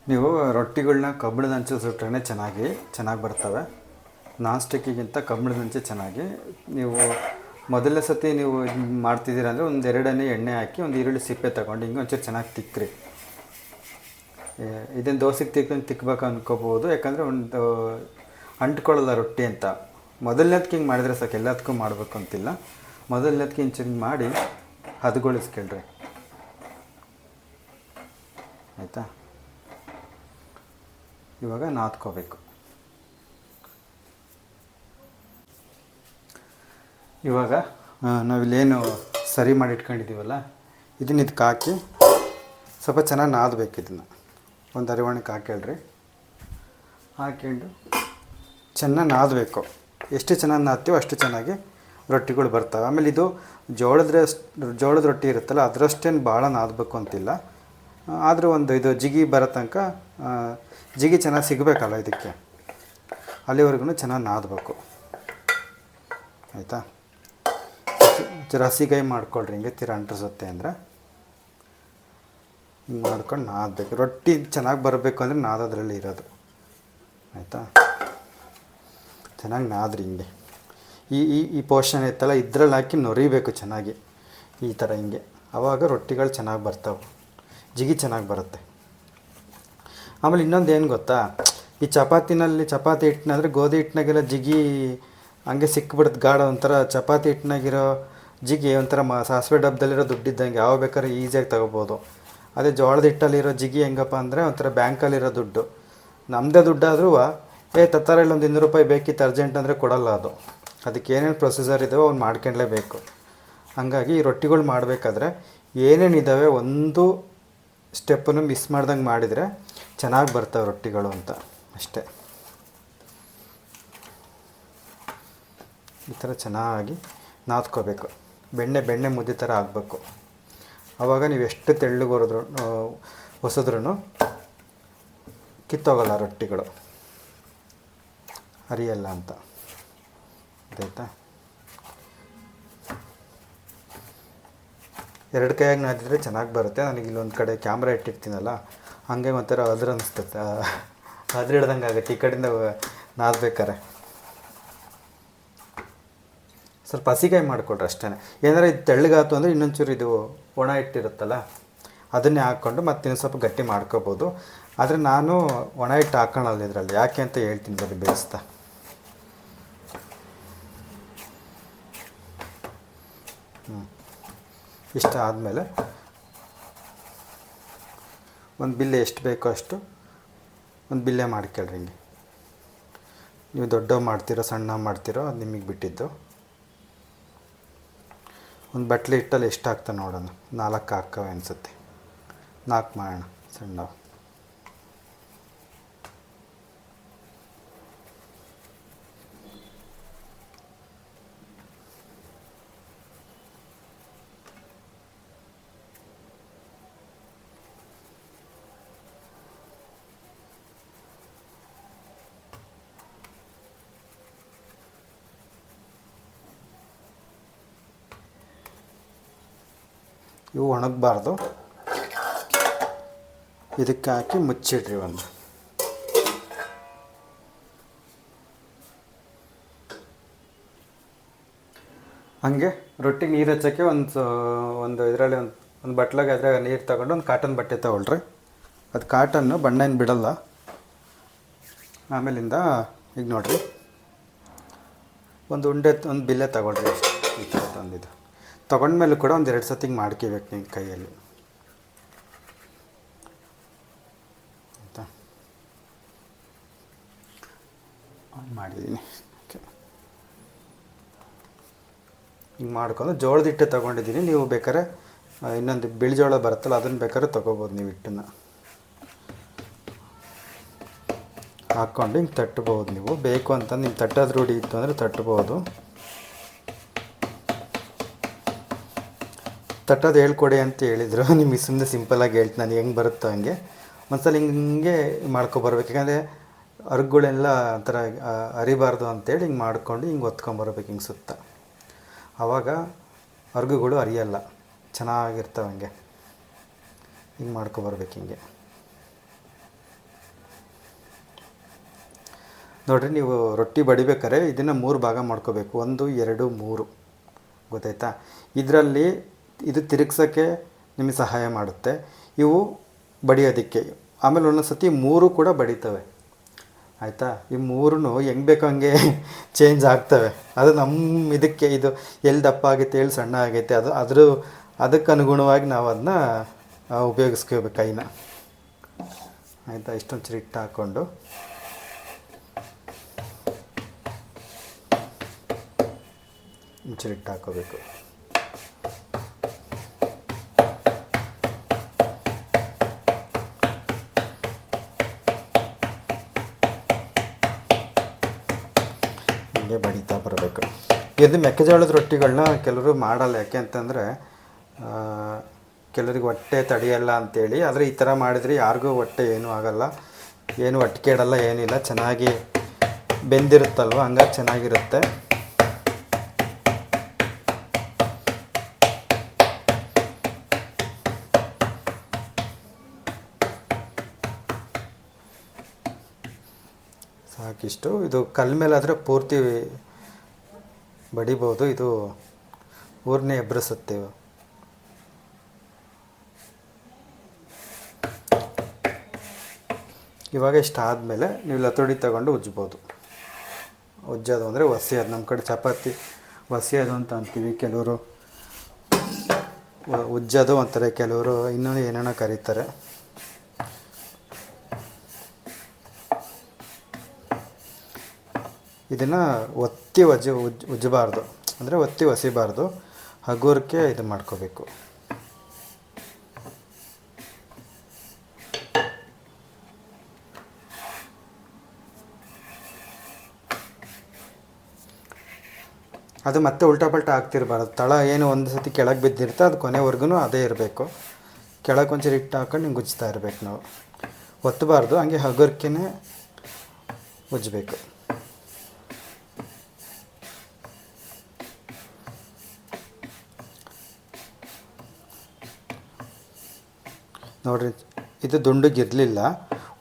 ನೀವು ರೊಟ್ಟಿಗಳನ್ನ ಕಬ್ಬಿಣದ ಹಂಚು ಸುಟ್ರೆ ಚೆನ್ನಾಗಿ ಚೆನ್ನಾಗಿ ಬರ್ತವೆ. ನಾನ್ ಸ್ಟಿಕ್ಕಿಗಿಂತ ಕಬ್ಬಿಣದ ಹಂಚೆ ಚೆನ್ನಾಗಿ. ನೀವು ಮೊದಲನೇ ಸತಿ ನೀವು ಮಾಡ್ತಿದ್ದೀರ ಅಂದರೆ ಒಂದು ಎರಡನೇ ಎಣ್ಣೆ ಹಾಕಿ ಒಂದು ಈರುಳ್ಳಿ ಸಿಪ್ಪೆ ತಗೊಂಡು ಹಿಂಗೆ ಒಂಚೂರು ಚೆನ್ನಾಗಿ ತಿಕ್ಕ್ರಿ. ಇದನ್ನು ದೋಸೆಗೆ ತಿಕ್ಕೊಂಡು ತಿಕ್ಬೇಕು ಅಂದ್ಕೋಬೋದು ಯಾಕಂದರೆ ಒಂದು ಅಂಟ್ಕೊಳ್ಳಲ್ಲ ರೊಟ್ಟಿ ಅಂತ. ಮೊದಲನೇದಕ್ಕೆ ಹಿಂಗೆ ಮಾಡಿದ್ರೆ ಸಾಕು ಎಲ್ಲದಕ್ಕೂ ಮಾಡಬೇಕು ಅಂತಿಲ್ಲ. ಮೊದಲನೇದಕ್ಕೆ ಹಿಂಗೆ ಹಿಂಗೆ ಮಾಡಿ ಹದಗೊಳಿಸ್ಕೊಳ್ರಿ. ಆಯಿತಾ? ಇವಾಗ ನಾದ್ಕೋಬೇಕು. ಇವಾಗ ನಾವಿಲ್ಲಿ ನಾವಿಲ್ಲೇನು ಸರಿ ಮಾಡಿ ಇಟ್ಕೊಂಡಿದ್ದೀವಲ್ಲ ಇದನ್ನ ಇದಕ್ಕೆ ಹಾಕಿ ಸ್ವಲ್ಪ ಚೆನ್ನಾಗಿ ನಾದಬೇಕು ಇದನ್ನು. ಒಂದು ಅರಿವಣಕ್ಕೆ ಹಾಕೇಳ್ರಿ ಹಾಕ್ಕೊಂಡು ಚೆನ್ನಾಗಿ ನಾದಬೇಕು. ಎಷ್ಟು ಚೆನ್ನಾಗಿ ನಾದ್ತೀವೋ ಅಷ್ಟು ಚೆನ್ನಾಗಿ ರೊಟ್ಟಿಗಳು ಬರ್ತವೆ. ಆಮೇಲೆ ಇದು ಜೋಳದ ಜೋಳದ ರೊಟ್ಟಿ ಇರುತ್ತಲ್ಲ, ಅದರಷ್ಟೇನು ಭಾಳ ನಾದಬೇಕು ಅಂತಿಲ್ಲ. ಆದರೂ ಒಂದು ಇದು ಜಿಗಿ ಬರೋ ತನಕ ಜಿಗಿ ಚೆನ್ನಾಗಿ ಸಿಗಬೇಕಲ್ಲ ಇದಕ್ಕೆ. ಅಲ್ಲಿವರೆಗೂ ಚೆನ್ನಾಗಿ ನಾದಬೇಕು. ಆಯಿತಾ? ಜರ ಹಸಿಗಾಯಿ ಮಾಡ್ಕೊಳ್ರಿ, ಹಿಂಗೆ ತೀರ ಅಂಟಿಸುತ್ತೆ ಅಂದರೆ. ಹಿಂಗೆ ಮಾಡ್ಕೊಂಡು ನಾದಬೇಕು ರೊಟ್ಟಿ ಚೆನ್ನಾಗಿ ಬರಬೇಕು ಅಂದರೆ ನಾದೋದ್ರಲ್ಲಿ ಇರೋದು. ಆಯಿತಾ? ಚೆನ್ನಾಗಿ ನಾದ್ರಿ ಹಿಂಗೆ. ಈ ಈ ಈ ಪೋರ್ಷನ್ ಇತ್ತಲ್ಲ, ಇದ್ರಲ್ಲಿ ಹಾಕಿ ನೊರಿಬೇಕು ಚೆನ್ನಾಗಿ. ಈ ಥರ ಹಿಂಗೆ. ಆವಾಗ ರೊಟ್ಟಿಗಳು ಚೆನ್ನಾಗಿ ಬರ್ತಾವೆ. ಜಿಗಿ ಚೆನ್ನಾಗಿ ಬರುತ್ತೆ. ಆಮೇಲೆ ಇನ್ನೊಂದು ಏನು ಗೊತ್ತಾ? ಈ ಚಪಾತಿನಲ್ಲಿ ಚಪಾತಿ ಹಿಟ್ಟಿನಾದ್ರೆ ಗೋಧಿ ಹಿಟ್ಟಿನಾಗೆಲ್ಲ ಜಿಗಿ ಹಂಗೆ ಸಿಕ್ಬಿಡುತ್ತೆ ಗಾಢ ಒಂಥರ. ಚಪಾತಿ ಹಿಟ್ಟಿನಾಗಿರೋ ಜಿಗಿ ಒಂಥರ ಮ ಸಾಸಿವೆ ಡಬ್ಬದಲ್ಲಿರೋ ದುಡ್ಡಿದ್ದಂಗೆ ಯಾವ ಬೇಕಾದ್ರೆ ಈಸಿಯಾಗಿ ತಗೋಬೋದು. ಅದೇ ಜೋಳದ ಹಿಟ್ಟಲ್ಲಿರೋ ಜಿಗಿ ಹೆಂಗಪ್ಪ ಅಂದರೆ ಒಂಥರ ಬ್ಯಾಂಕಲ್ಲಿರೋ ದುಡ್ಡು. ನಮ್ಮದೇ ದುಡ್ಡಾದ್ರೂ ಏ, ತತ್ತಾರಲ್ಲಿ ಒಂದು ಇನ್ನೂರು ರೂಪಾಯಿ ಬೇಕಿತ್ತು ಅರ್ಜೆಂಟ್ ಅಂದರೆ ಕೊಡಲ್ಲ ಅದು. ಅದಕ್ಕೆ ಏನೇನು ಪ್ರೊಸೀಜರ್ ಇದಾವೆ ಅವ್ನು ಮಾಡ್ಕೊಂಡ್ಲೇಬೇಕು. ಹಂಗಾಗಿ ಈ ರೊಟ್ಟಿಗಳು ಮಾಡಬೇಕಾದ್ರೆ ಏನೇನಿದ್ದಾವೆ ಒಂದು ಸ್ಟೆಪ್ಪನ್ನು ಮಿಸ್ ಮಾಡ್ದಂಗೆ ಮಾಡಿದರೆ ಚೆನ್ನಾಗಿ ಬರ್ತಾವೆ ರೊಟ್ಟಿಗಳು ಅಂತ. ಅಷ್ಟೇ. ಈ ಥರ ಚೆನ್ನಾಗಿ ನಾದ್ಕೋಬೇಕು. ಬೆಣ್ಣೆ ಬೆಣ್ಣೆ ಮುದ್ದೆ ಥರ ಆಗಬೇಕು. ಆವಾಗ ನೀವು ಎಷ್ಟು ತೆಳ್ಳಗೆ ಹೊರದ್ರು ಹೊಸದ್ರೂ ಕಿತ್ತೋಗಲ್ಲ ರೊಟ್ಟಿಗಳು. ಹರಿಯಲ್ಲ ಅಂತ. ಗೊತ್ತಾಯ್ತಾ ಎರಡು ಕೈಯಾಗಿ ನಾದಿದ್ರೆ ಚೆನ್ನಾಗಿ ಬರುತ್ತೆ. ನನಗೆ ಇಲ್ಲೊಂದು ಕಡೆ ಕ್ಯಾಮ್ರಾ ಇಟ್ಟಿರ್ತೀನಲ್ಲ, ಹಾಗೆ ಒಂಥರ ಅದ್ರ ಅನಿಸ್ತೈತೆ ಅದ್ರ ಹಿಡ್ದಂಗೆ ಆಗುತ್ತೆ. ಈ ಕಡೆಯಿಂದ ನಾದ್ಬೇಕಾರೆ. ಸ್ವಲ್ಪ ಹಸಿಕಾಯಿ ಮಾಡಿಕೊಡ್ರಿ ಅಷ್ಟೇ ಏನಾರ ಇದು ತೆಳ್ಳಗಾತು ಅಂದರೆ ಇನ್ನೊಂಚೂರು ಇದು ಒಣ ಹಿಟ್ಟಿರುತ್ತಲ್ಲ, ಅದನ್ನೇ ಹಾಕ್ಕೊಂಡು ಮತ್ತೆ ಇನ್ನೊಂದು ಸ್ವಲ್ಪ ಗಟ್ಟಿ ಮಾಡ್ಕೋಬೋದು. ಆದರೆ ನಾನು ಒಣ ಹಿಟ್ಟು ಹಾಕೋಣಲ್ಲ ಇದರಲ್ಲಿ, ಯಾಕೆ ಅಂತ ಹೇಳ್ತೀನಿ ಬರೀ ಬೇಯಿಸ್ತಾ. ಹ್ಞೂ ಇಷ್ಟ ಆದಮೇಲೆ ಒಂದು ಬಿಲ್ಲೆ ಎಷ್ಟು ಬೇಕೋ ಅಷ್ಟು ಒಂದು ಬಿಲ್ಲೆ ಮಾಡ್ಕೊಳ್ರಿ ಹಿಂಗೆ. ನೀವು ದೊಡ್ಡ ಮಾಡ್ತೀರೋ ಸಣ್ಣ ಮಾಡ್ತೀರೋ ಅದು ನಿಮಗೆ ಬಿಟ್ಟಿದ್ದು. ಒಂದು ಬಟ್ಲಿ ಇಟ್ಟಲ್ಲಿ ಎಷ್ಟು ಆಗ್ತಾ ನೋಡೋಣ. ನಾಲ್ಕು ಹಾಕವೆ ಅನಿಸುತ್ತೆ. ನಾಲ್ಕು ಮಾಡೋಣ. ಸಣ್ಣ ಇವು ಒಣಗಬಾರ್ದು. ಇದಕ್ಕೆ ಹಾಕಿ ಮುಚ್ಚಿಡ್ರಿ ಒಂದು. ಹಂಗೆ ರೊಟ್ಟಿ ನೀರು ಹಚ್ಚೋಕ್ಕೆ ಒಂದು ಒಂದು ಇದರಲ್ಲಿ ಒಂದು ಒಂದು ಬಟ್ಲಾಗೆ ಅದ್ರಾಗ ನೀರು ತಗೊಂಡು ಒಂದು ಕಾಟನ್ ಬಟ್ಟೆ ತಗೊಳ್ರಿ. ಅದು ಕಾಟನ್ನು ಬಣ್ಣ ಏನು ಬಿಡಲ್ಲ. ಆಮೇಲಿಂದ ಈಗ ನೋಡಿರಿ. ಒಂದು ಉಂಡೆ, ಒಂದು ಬಿಲ್ಲೆ ತಗೊಳ್ರಿ ತಂದಿದ್ದು. ತೊಗೊಂಡ್ಮೇಲೆ ಕೂಡ ಒಂದು ಎರಡು ಸತಿಗೆ ಮಾಡ್ಕೋಬೇಕು ನಿಮ್ಮ ಕೈಯಲ್ಲಿ. ಮಾಡಿದ್ದೀನಿ ಓಕೆ. ಹಿಂಗೆ ಮಾಡ್ಕೊಂಡು ಜೋಳದ ಹಿಟ್ಟು ತೊಗೊಂಡಿದ್ದೀನಿ ನೀವು ಬೇಕಾದ್ರೆ ಇನ್ನೊಂದು ಬಿಳಿ ಜೋಳ ಬರುತ್ತಲ್ಲ ಅದನ್ನು ಬೇಕಾದ್ರೆ ತೊಗೋಬೋದು ನೀವು ಹಿಟ್ಟನ್ನು. ಹಾಕ್ಕೊಂಡು ಹಿಂಗೆ ತಟ್ಬೋದು ನೀವು. ಬೇಕು ಅಂತ ನಿಮ್ಮ ತಟ್ಟೋದು ರೂಢಿ ಇತ್ತು ಅಂದರೆ ತಟ್ಬೋದು. ತಟ್ಟೋದು ಹೇಳ್ಕೊಡಿ ಅಂತ ಹೇಳಿದರು. ನಿಮಗೆ ಸುಮ್ಮನೆ ಸಿಂಪಲಾಗಿ ಹೇಳ್ತೀನಿ ನಾನು, ಹೆಂಗೆ ಬರುತ್ತೋ ಹಂಗೆ. ಒಂದ್ಸಲ ಹಿಂಗೆ ಮಾಡ್ಕೊಬರ್ಬೇಕು ಯಾಕಂದರೆ ಅರ್ಗುಗಳೆಲ್ಲ ಒಂಥರ ಅರಿಬಾರ್ದು ಅಂತೇಳಿ ಹಿಂಗೆ ಮಾಡ್ಕೊಂಡು ಹಿಂಗೆ ಒತ್ಕೊಂಬರ್ಬೇಕು ಹಿಂಗೆ ಸುತ್ತ. ಆವಾಗ ಅರ್ಗುಗಳು ಅರಿಯಲ್ಲ. ಚೆನ್ನಾಗಿರ್ತವೆ ಹಂಗೆ. ಹಿಂಗೆ ಮಾಡ್ಕೊಬರ್ಬೇಕು ಹಿಂಗೆ. ನೋಡಿರಿ, ನೀವು ರೊಟ್ಟಿ ಬಡಿಬೇಕಾದ್ರೆ ಇದನ್ನು ಮೂರು ಭಾಗ ಮಾಡ್ಕೋಬೇಕು. ಒಂದು, ಎರಡು, ಮೂರು. ಗೊತ್ತಾಯ್ತಾ? ಇದರಲ್ಲಿ ಇದು ತಿರುಗ್ಸೋಕ್ಕೆ ನಿಮಗೆ ಸಹಾಯ ಮಾಡುತ್ತೆ. ಇವು ಬಡಿಯೋದಕ್ಕೆ. ಆಮೇಲೆ ಒಂದೊಂದು ಸತಿ ಮೂರು ಕೂಡ ಬಡಿತವೆ. ಆಯಿತಾ? ಈ ಮೂರೂ ಹೆಂಗೆ ಬೇಕೋ ಹಂಗೆ ಚೇಂಜ್ ಆಗ್ತವೆ. ಅದು ನಮ್ಮ ಇದಕ್ಕೆ ಇದು ಎಲ್ಲಿ ದಪ್ಪ ಆಗೈತೆ ಎಲ್ಲಿ ಸಣ್ಣ ಆಗೈತೆ, ಅದು ಅದ್ರ ಅದಕ್ಕೆ ಅನುಗುಣವಾಗಿ ನಾವು ಅದನ್ನ ಉಪಯೋಗಿಸ್ಕೋಬೇಕು ಕೈನ. ಆಯಿತಾ? ಇಷ್ಟೊಂದು ಹಿಟ್ಟು ಹಾಕ್ಕೊಂಡು. ಚಿರಿಟ್ಟು ಹಾಕೋಬೇಕು ಹಿಂಗೆ ಬಡಿತಾ ಬರಬೇಕು ಇದು ಮೆಕ್ಕೆಜೋಳದ ರೊಟ್ಟಿಗಳನ್ನ ಕೆಲವರು ಮಾಡಲ್ಲ. ಯಾಕೆ ಅಂತಂದರೆ ಕೆಲವ್ರಿಗೆ ಹೊಟ್ಟೆ ತಡೆಯಲ್ಲ ಅಂತೇಳಿ. ಆದರೆ ಈ ಥರ ಮಾಡಿದರೆ ಯಾರಿಗೂ ಹೊಟ್ಟೆ ಏನೂ ಆಗಲ್ಲ. ಏನು ಹೊಟ್ಟೆ ಕೇಡಲ್ಲ ಏನಿಲ್ಲ. ಚೆನ್ನಾಗಿ ಬೆಂದಿರುತ್ತಲ್ವ? ಹಂಗಾಗಿ ಚೆನ್ನಾಗಿರುತ್ತೆ. ಸಾಕಿಷ್ಟು. ಇದು ಕಲ್ ಮೇಲಾದರೆ ಪೂರ್ತಿ ಬಡಿಬೋದು. ಇದು ಊರನ್ನೇ ಎಬ್ಬರಿಸುತ್ತೆ ಇವು. ಇವಾಗ ಇಷ್ಟ ಆದಮೇಲೆ ನೀವು ಲತೋಡಿ ತಗೊಂಡು ಉಜ್ಬೋದು. ಉಜ್ಜೋದು ಅಂದರೆ ಒಸಿಯೋದು. ನಮ್ಮ ಕಡೆ ಚಪಾತಿ ಒಸಿಯೋದು ಅಂತ ಅಂತೀವಿ ಕೆಲವರು. ಉಜ್ಜೋದು ಅಂತಾರೆ ಕೆಲವರು ಇನ್ನೂ ಏನೇನೋ ಕರೀತಾರೆ. ಇದನ್ನು ಒತ್ತಿ ಒಜ್ಜ ಉಜ್ ಉಜ್ಜಬಾರ್ದು. ಅಂದರೆ ಒತ್ತಿ ಒಸಿಬಾರ್ದು. ಹಗುರಕ್ಕೆ ಇದು ಮಾಡ್ಕೋಬೇಕು. ಅದು ಮತ್ತೆ ಉಲ್ಟಾ ಪಲ್ಟಾ ಆಗ್ತಿರಬಾರ್ದು. ತಳ ಏನು ಒಂದು ಸತಿ ಕೆಳಗೆ ಬಿದ್ದಿರುತ್ತೆ, ಅದು ಕೊನೆವರೆಗೂ ಅದೇ ಇರಬೇಕು. ಕೆಳಗೆ ಒಂಚೂರು ಹಿಟ್ಟು ಹಾಕೊಂಡು ಹಿಂಗೆ ಉಜ್ತಾ ಇರಬೇಕು ನಾವು. ಒತ್ತಬಾರ್ದು, ಹಂಗೆ ಹಗುರ್ಕೆ ಉಜ್ಜಬೇಕು. ನೋಡಿರಿ, ಇದು ದುಂಡಗಿರಲಿಲ್ಲ.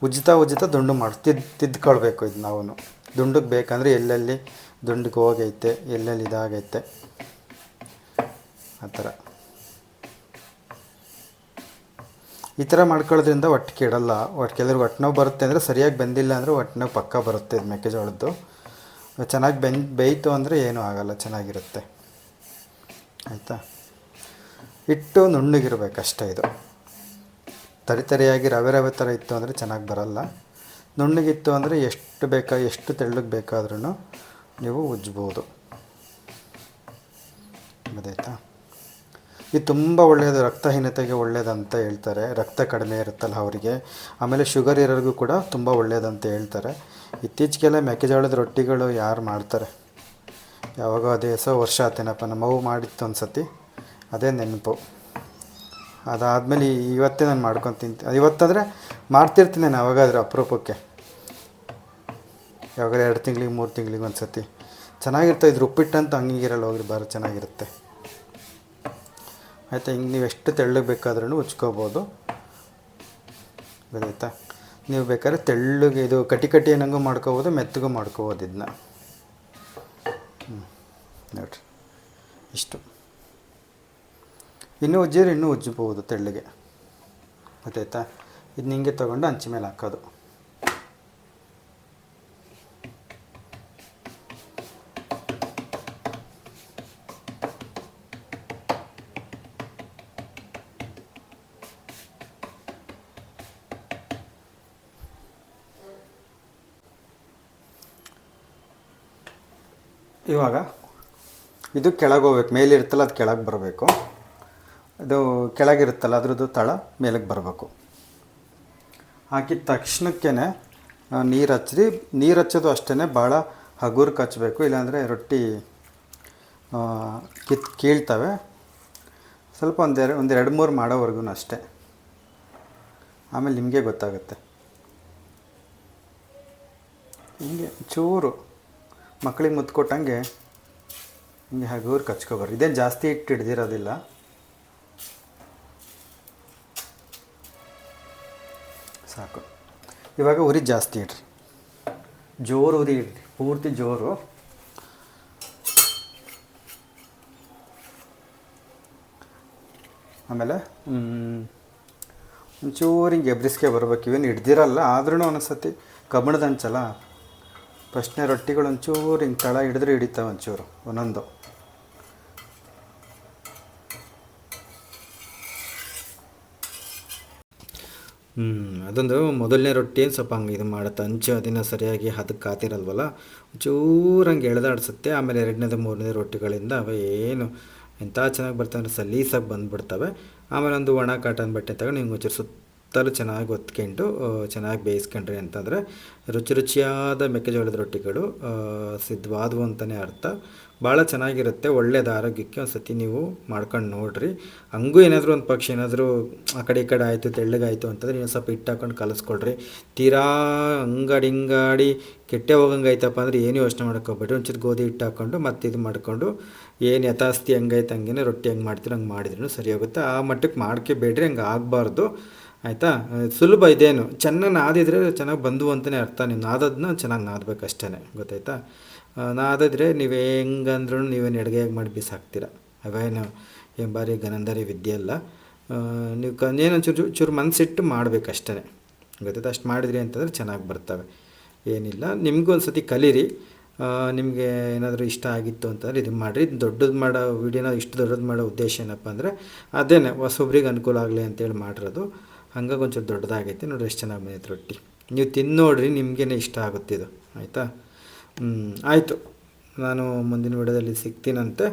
ಉಜ್ತಾ ಉಜ್ತಾ ದುಂಡು ಮಾಡಿ ತಿದ್ದು ತಿದ್ಕೊಳ್ಬೇಕು ಇದು ನಾವು ದುಂಡಗೆ ಬೇಕಂದರೆ ಎಲ್ಲೆಲ್ಲಿ ದುಂಡಿಗೆ ಹೋಗೈತೆ, ಎಲ್ಲೆಲ್ಲಿ ಇದಾಗೈತೆ. ಆ ಥರ. ಈ ಥರ ಮಾಡ್ಕೊಳ್ಳೋದ್ರಿಂದ ಹೊಟ್ಟೆ ಕೆಡಲ್ಲ. ಹೊಟ್ಟೆ ಕೆಲವ್ರಿಗೆ ಹೊಟ್ಟೆ ನೋವು ಬರುತ್ತೆ ಅಂದರೆ ಸರಿಯಾಗಿ ಬೆಂದಿಲ್ಲ ಅಂದರೆ ಹೊಟ್ಟೆ ನೋವು ಪಕ್ಕ ಬರುತ್ತೆ ಇದು ಮೆಕ್ಕೆಜೋಳದ್ದು. ಚೆನ್ನಾಗಿ ಬೆಂದ್, ಬೇಯಿತು ಅಂದರೆ ಏನೂ ಆಗೋಲ್ಲ, ಚೆನ್ನಾಗಿರುತ್ತೆ. ಆಯಿತಾ? ಹಿಟ್ಟು ನುಣ್ಣಗಿರ್ಬೇಕಷ್ಟೇ ಇದು. ತರಿ ತರಿಯಾಗಿ ರವೆ ರವೆ ಥರ ಇತ್ತು ಅಂದರೆ ಚೆನ್ನಾಗಿ ಬರಲ್ಲ. ನುಣ್ಣಗಿತ್ತು ಅಂದರೆ ಎಷ್ಟು ಬೇಕಾ, ಎಷ್ಟು ತೆಳ್ಳಗೆ ಬೇಕಾದ್ರೂ ನೀವು ಉಜ್ಬೋದು. ಗೊತ್ತಾಯ್ತಾ ಇದು ತುಂಬ ಒಳ್ಳೆಯದು, ರಕ್ತಹೀನತೆಗೆ ಒಳ್ಳೆಯದಂತ ಹೇಳ್ತಾರೆ. ರಕ್ತ ಕಡಿಮೆ ಇರುತ್ತಲ್ಲ ಅವರಿಗೆ. ಆಮೇಲೆ ಶುಗರ್ ಇರೋರಿಗೂ ಕೂಡ ತುಂಬ ಒಳ್ಳೆಯದಂತ ಹೇಳ್ತಾರೆ. ಇತ್ತೀಚೆಗೆಲ್ಲ ಮೆಕ್ಕೆಜೋಳದ ರೊಟ್ಟಿಗಳು ಯಾರು ಮಾಡ್ತಾರೆ? ಯಾವಾಗ ಅದೇ ಸೊ ವರ್ಷ ಆತೇನಪ್ಪ ನಮ್ಮವು ಮಾಡಿತ್ತು ಒಂದು ಸತಿ ಅದೇ ನೆನಪು. ಅದಾದಮೇಲೆ ಇವತ್ತೇ ನಾನು ಮಾಡ್ಕೊಂಡು ತಿಂತೀನಿ ಇವತ್ತಂದರೆ ಮಾಡ್ತಿರ್ತೀನಿ ನಾನು ಯಾವಾಗಾದ್ರೂ ಅಪರೂಪಕ್ಕೆ. ಯಾವಾಗ ಎರಡು ತಿಂಗಳಿಗೆ, ಮೂರು ತಿಂಗ್ಳಿಗೆ ಒಂದು ಸತಿ ಇದ್ರು ಇದು ಅಂತ ಹಂಗಿರಲ್ಲ ಹೋಗ್ರಿ ಭಾಳ ಚೆನ್ನಾಗಿರುತ್ತೆ. ಆಯಿತಾ, ಹಿಂಗೆ ನೀವು ಎಷ್ಟು ತೆಳ್ಳಗೆ ಬೇಕಾದ್ರೂ ಉಚ್ಕೋಬೋದು. ಗೊತ್ತಾಯ್ತಾ ನೀವು ಬೇಕಾದ್ರೆ ತೆಳ್ಳಗೆ ಇದು ಕಟಿ ಕಟಿ ಏನಂಗೂ ಮಾಡ್ಕೋಬೋದು, ಮೆತ್ತಗೂ ಮಾಡ್ಕೋಬೋದು ಇದನ್ನ ಹ್ಞೂ ನೋಡಿರಿ. ಇಷ್ಟು. ಇನ್ನೂ ಉಜ್ಜಿದ್ರೆ ಇನ್ನೂ ಉಜ್ಜಬಹುದು ತೆಳ್ಳಗೆ. ಗೊತ್ತಾಯ್ತಾ? ಇದನ್ನ ಹಿಂಗೆ ತೊಗೊಂಡು ಹಂಚಿ ಮೇಲೆ ಹಾಕೋದು. ಇವಾಗ ಇದು ಕೆಳಗೆ ಹೋಗ್ಬೇಕು. ಮೇಲಿರ್ತಲ್ಲ ಅದು ಕೆಳಗೆ ಬರಬೇಕು. ಅದು ಕೆಳಗಿರುತ್ತಲ್ಲ, ಅದರದ್ದು ತಳ ಮೇಲಕ್ಕೆ ಬರಬೇಕು. ಹಾಕಿದ ತಕ್ಷಣಕ್ಕೇ ನೀರು ಹಚ್ಚಿರಿ. ನೀರು ಹಚ್ಚೋದು ಅಷ್ಟೇ ಭಾಳ ಹಗುರು ಕಚ್ಚಬೇಕು. ಇಲ್ಲಾಂದರೆ ರೊಟ್ಟಿ ಕಿತ್ ಕೀಳ್ತವೆ. ಸ್ವಲ್ಪ ಒಂದೆರಡು ಒಂದು ಎರಡು ಮೂರು ಮಾಡೋವರೆಗೂ ಅಷ್ಟೇ. ಆಮೇಲೆ ನಿಮಗೆ ಗೊತ್ತಾಗುತ್ತೆ. ಹಿಂಗೆ ಚೂರು ಮಕ್ಕಳಿಗೆ ಮುತ್ತು ಕೊಟ್ಟಂಗೆ ಹಿಂಗೆ ಹಗುರು ಕಚ್ಕೊಬಾರ್ದು. ಇದೇನು ಜಾಸ್ತಿ ಇಟ್ಟು ಹಿಡ್ದಿರೋದಿಲ್ಲ. ಸಾಕು. ಇವಾಗ ಉರಿ ಜಾಸ್ತಿ ಇಡ್ರಿ. ಜೋರು ಉರಿ ಇಡ್ರಿ. ಪೂರ್ತಿ ಜೋರು. ಆಮೇಲೆ ಒಂಚೂರು ಹಿಂಗೆ ಎಬ್ರಿಸ್ಕೆ ಬರ್ಬೇಕು. ಇವೇನು ಹಿಡ್ದಿರಲ್ಲ ಆದ್ರೂ ಒಂದೊಂದ್ಸತಿ ಕಬ್ಬಣದ ಹಂಚಲ್ಲ ಫಸ್ಟ್ನೇ ರೊಟ್ಟಿಗಳು ಒಂಚೂರು ಹಿಂಗೆ ತಳ ಹಿಡಿದ್ರೆ ಹಿಡಿತಾವೆ ಒಂಚೂರು, ಒಂದೊಂದು. ಹ್ಞೂ ಅದೊಂದು ಮೊದಲನೇ ರೊಟ್ಟಿ ಸ್ವಲ್ಪ ಹಂಗೆ ಇದು ಮಾಡುತ್ತೆ, ಅಂಚು ಅದನ್ನು ಸರಿಯಾಗಿ ಹದಕ್ಕೆ ಕಾತಿರಲ್ವಲ್ಲ ಚೂರು ಹಂಗೆ ಎಳೆದಾಡ್ಸುತ್ತೆ, ಆಮೇಲೆ ಎರಡನೇದು ಮೂರನೇ ರೊಟ್ಟಿಗಳಿಂದ ಅವ ಏನು ಎಂಥ ಚೆನ್ನಾಗಿ ಬರ್ತವೆ ಸಲೀಸಾಗಿ ಬಂದುಬಿಡ್ತವೆ. ಆಮೇಲೆ ಒಂದು ಒಣ ಕಾಟನ್ ಬಟ್ಟೆ ತಗೊಂಡು ಹಿಂಗೆ ಒಂಚೂರು ಸುತ್ತಲೂ ಚೆನ್ನಾಗಿ ಒತ್ಕೊಂಡು ಚೆನ್ನಾಗಿ ಬೇಯಿಸ್ಕೊಂಡ್ರಿ ಅಂತಂದರೆ ರುಚಿ ರುಚಿಯಾದ ಮೆಕ್ಕೆಜೋಳದ ರೊಟ್ಟಿಗಳು ಸಿದ್ಧವಾದವು ಅಂತಲೇ ಅರ್ಥ. ಭಾಳ ಚೆನ್ನಾಗಿರುತ್ತೆ, ಒಳ್ಳೇದು ಆರೋಗ್ಯಕ್ಕೆ ಒಂದು ಸತಿ ನೀವು ಮಾಡ್ಕೊಂಡು ನೋಡಿರಿ. ಹಂಗೂ ಏನಾದರೂ ಒಂದು ಪಕ್ಷಿ ಏನಾದರೂ, ಆ ಕಡೆ ಈ ಕಡೆ ಆಯಿತು, ತೆಳ್ಳಗಾಯಿತು ಅಂತಂದರೆ ನೀವು ಸ್ವಲ್ಪ ಹಿಟ್ಟು ಹಾಕೊಂಡು ಕಲಿಸ್ಕೊಡ್ರಿ. ತೀರಾ ಅಂಗಾಡಿ ಹಿಂಗಾಡಿ ಕೆಟ್ಟೆ ಹೋಗಂಗಾಯ್ತಪ್ಪ ಅಂದರೆ ಏನು ಯೋಚನೆ ಮಾಡ್ಕೋಬೇಡ್ರಿ ಒಂಚೂರು ಗೋಧಿ ಹಿಟ್ಟು ಹಾಕ್ಕೊಂಡು ಮತ್ತೆ ಇದು ಮಾಡಿಕೊಂಡು, ಏನು ಯಥಾಸ್ತಿ ಹಂಗೈತೆ ಹಂಗೇನೆ ರೊಟ್ಟಿ ಹಂಗೆ ಮಾಡ್ತೀರ ಹಂಗೆ ಮಾಡಿದ್ರೂ ಸರಿ ಹೋಗುತ್ತೆ. ಆ ಮಟ್ಟಕ್ಕೆ ಮಾಡ್ಕೋಬೇಡ್ರಿ ಹಂಗೆ ಆಗಬಾರ್ದು. ಆಯಿತಾ? ಸುಲಭ ಇದೇನು? ಚೆನ್ನಾಗಿ ನಾದಿದ್ರೆ ಚೆನ್ನಾಗಿ ಬಂದು ಅಂತಲೇ ಅರ್ಥ. ನೀವು ನಾದೋದನ್ನ ಚೆನ್ನಾಗಿ ನಾದಬೇಕು ಅಷ್ಟೇ ಗೊತ್ತಾಯ್ತಾ ನಾದಿದ್ರೆ ನೀವು ಹೆಂಗಂದ್ರೂ ನೀವೇನು ಎಡಗೆಯಾಗಿ ಮಾಡಿ ಬಿಸಾಕ್ತೀರ. ಅವೇನು ಏನು ಬಾರಿ ಗನಂದರಿ ವಿದ್ಯೆ ಅಲ್ಲ. ನೀವು ಕ ಏನೋ ಚೂರು ಚೂರು ಮನಸ್ಸಿಟ್ಟು ಮಾಡಬೇಕಷ್ಟೇ ಗೊತ್ತಾಯ್ತಾ? ಅಷ್ಟು ಮಾಡಿದ್ರಿ ಅಂತಂದರೆ ಚೆನ್ನಾಗಿ ಬರ್ತವೆ. ಏನಿಲ್ಲ, ನಿಮಗೂ ಒಂದು ಸತಿ ಕಲೀರಿ ನಿಮಗೆ ಏನಾದರೂ ಇಷ್ಟ ಆಗಿತ್ತು ಅಂತಂದರೆ ಇದು ಮಾಡಿರಿ. ದೊಡ್ಡದು ಮಾಡೋ ವಿಡಿಯೋನ ಇಷ್ಟು ದೊಡ್ಡದು ಮಾಡೋ ಉದ್ದೇಶ ಏನಪ್ಪ ಅಂದರೆ, ಅದೇನೆ ಹೊಸೊಬ್ರಿಗೆ ಅನುಕೂಲ ಆಗಲಿ ಅಂತೇಳಿ ಮಾಡಿರೋದು. ಹಂಗಾಗಿ ಒಂಚೂರು ದೊಡ್ಡದಾಗೈತೆ ನೋಡಿರಿ ಎಷ್ಟು ಚೆನ್ನಾಗಿ ಬಂದೈತೆ ರೊಟ್ಟಿ. ನೀವು ತಿಂದು ನೋಡಿರಿ ನಿಮಗೇನೆ ಇಷ್ಟ ಆಗುತ್ತೆ ಇದು. ಆಯಿತಾ? ಆಯಿತು. ನಾನು ಮುಂದಿನ ವಿಡಿಯೋದಲ್ಲಿ ಸಿಗ್ತೀನಂತೆ.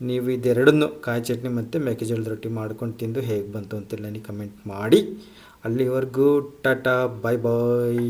ನೀವು ಇದೆರಡನ್ನು ಕಾಯಿ ಚಟ್ನಿ ಮತ್ತು ಮೆಕ್ಕೆಜೋಳದ ರೊಟ್ಟಿ ಮಾಡ್ಕೊಂಡು ತಿಂದು ಹೇಗೆ ಬಂತು ಅಂತೇಳಿ ನನಗೆ ಕಮೆಂಟ್ ಮಾಡಿ. ಅಲ್ಲಿವರೆಗೂ ಟಾಟಾ ಬಾಯ್ ಬಾಯ್